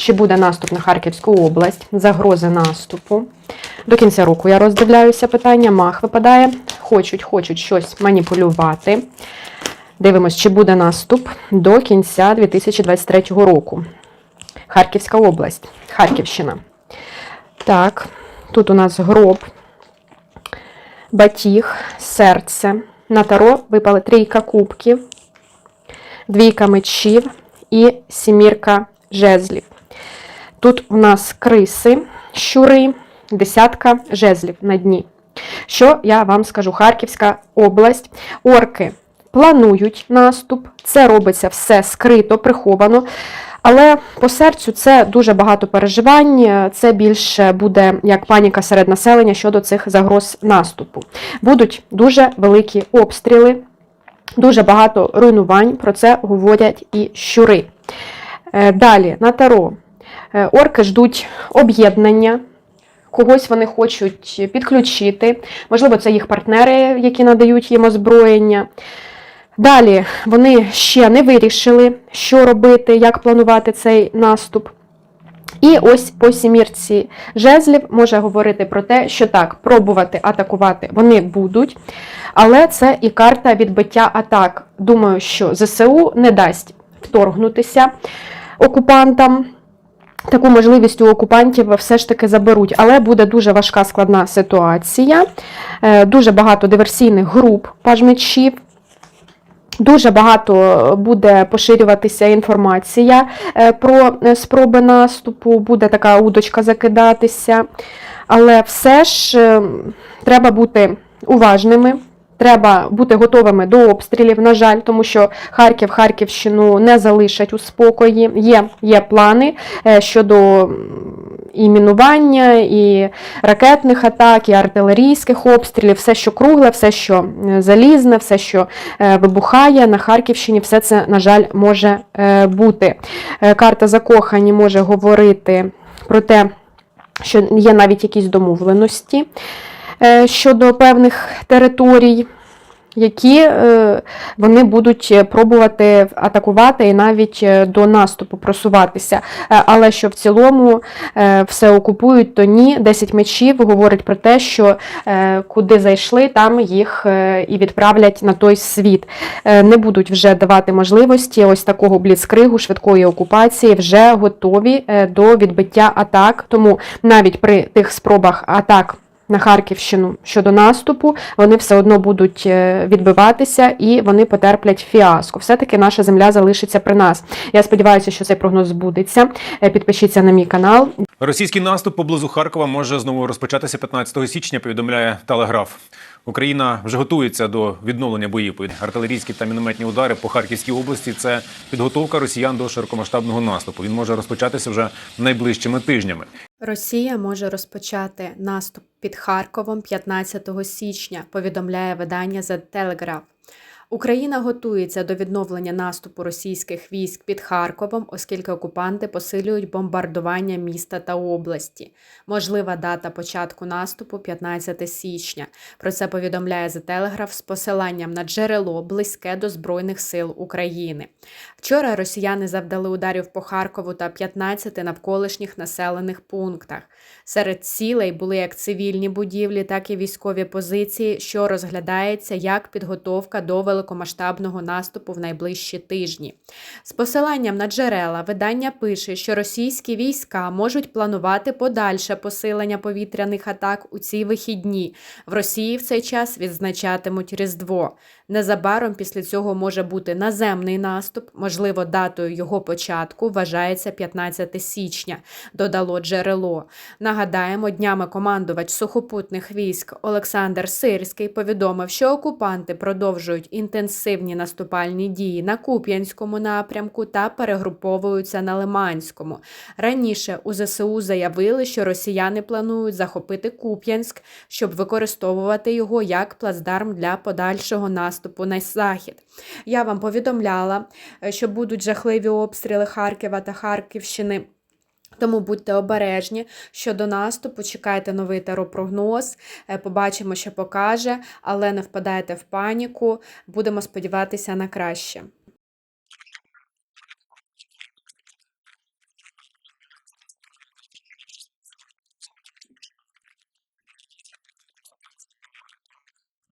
чи буде наступ на Харківську область, загрози наступу. До кінця року я роздивляюся питання. Мах випадає. Хочуть, хочуть щось маніпулювати. Дивимось, чи буде наступ до кінця 2023 року. Харківська область, Харківщина. Так, тут у нас гроб, батіг, серце. На таро випали трійка кубків, двійка мечів і сімірка жезлів. Тут у нас криси, щури, десятка жезлів на дні. Що я вам скажу? Харківська область, орки планують наступ, це робиться все скрито, приховано. Але по серцю це дуже багато переживань. Це більше буде як паніка серед населення щодо цих загроз наступу. Будуть дуже великі обстріли, дуже багато руйнувань. Про це говорять і щури. Е, Далі на таро. Е, Орки ждуть об'єднання. Когось вони хочуть підключити, можливо, це їх партнери, які надають їм озброєння. Далі вони ще не вирішили, що робити, як планувати цей наступ. І ось по сімірці жезлів може говорити про те, що так, пробувати атакувати вони будуть, але це і карта відбиття атак. Думаю, що ЗСУ не дасть вторгнутися окупантам. Таку можливість у окупантів все ж таки заберуть, але буде дуже важка складна ситуація, Е, дуже багато диверсійних груп пажмечів. Дуже багато буде поширюватися інформація е, про е, спроби наступу, буде така удочка закидатися. Але все ж треба бути уважними. Треба бути готовими до обстрілів, на жаль, тому що Харків, Харківщину не залишать у спокої. Є, є плани е, щодо і мінування, і ракетних атак, і артилерійських обстрілів, все, що кругле, все, що е, залізне, все, що е, вибухає на Харківщині, все це, на жаль, може бути. Карта закохані може говорити про те, що є навіть якісь домовленості щодо певних територій, які е, вони будуть е, пробувати атакувати і навіть е, до наступу просуватися. Е, Але що в цілому е, все окупують, то ні. 10 мечів говорить про те, що е, куди зайшли, там їх е, і відправлять на той світ. Е, Не будуть вже давати можливості ось такого бліцкригу, швидкої окупації, вже готові е, до відбиття атак. Тому навіть при тих спробах атак. На Харківщину щодо наступу, вони все одно будуть е, відбиватися і вони потерплять фіаско. Все-таки наша земля залишиться при нас. Я сподіваюся, що цей прогноз збудеться. Е, Підпишіться на мій канал. Російський наступ поблизу Харкова може знову розпочатися 15 січня. Повідомляє Телеграф. Україна вже готується до відновлення боїв. Артилерійські та мінометні удари по Харківській області. Це підготовка росіян до широкомасштабного наступу. Він може розпочатися вже найближчими тижнями. Росія може розпочати наступ під Харковом 15 січня, повідомляє видання The Telegraph. Україна готується до відновлення наступу російських військ під Харковом, оскільки окупанти посилюють бомбардування міста та області. Можлива дата початку наступу 15 січня. Про це повідомляє The Telegraph з посиланням на джерело близьке до Збройних сил України. Вчора росіяни завдали ударів по Харкову та 15 навколишніх населених пунктах. Серед цілей були як цивільні будівлі, так і військові позиції, що розглядається як підготовка до великомасштабного наступу в найближчі тижні. З посиланням на джерела видання пише, що російські війська можуть планувати подальше посилення повітряних атак у ці вихідні. В Росії в цей час відзначатимуть Різдво. Незабаром після цього може бути наземний наступ, можливо, датою його початку вважається 15 січня, додало джерело. Нагадаємо, днями командувач сухопутних військ Олександр Сирський повідомив, що окупанти продовжують інтенсивні наступальні дії на Куп'янському напрямку та перегруповуються на Лиманському. Раніше у ЗСУ заявили, що росіяни планують захопити Куп'янськ, щоб використовувати його як плацдарм для подальшого наступу на захід. Я вам повідомляла, е, що будуть жахливі обстріли Харкова та Харківщини. Тому будьте обережні щодо наступу, чекайте новий теропрогноз, е, побачимо, що покаже, але не впадайте в паніку. Будемо сподіватися на краще.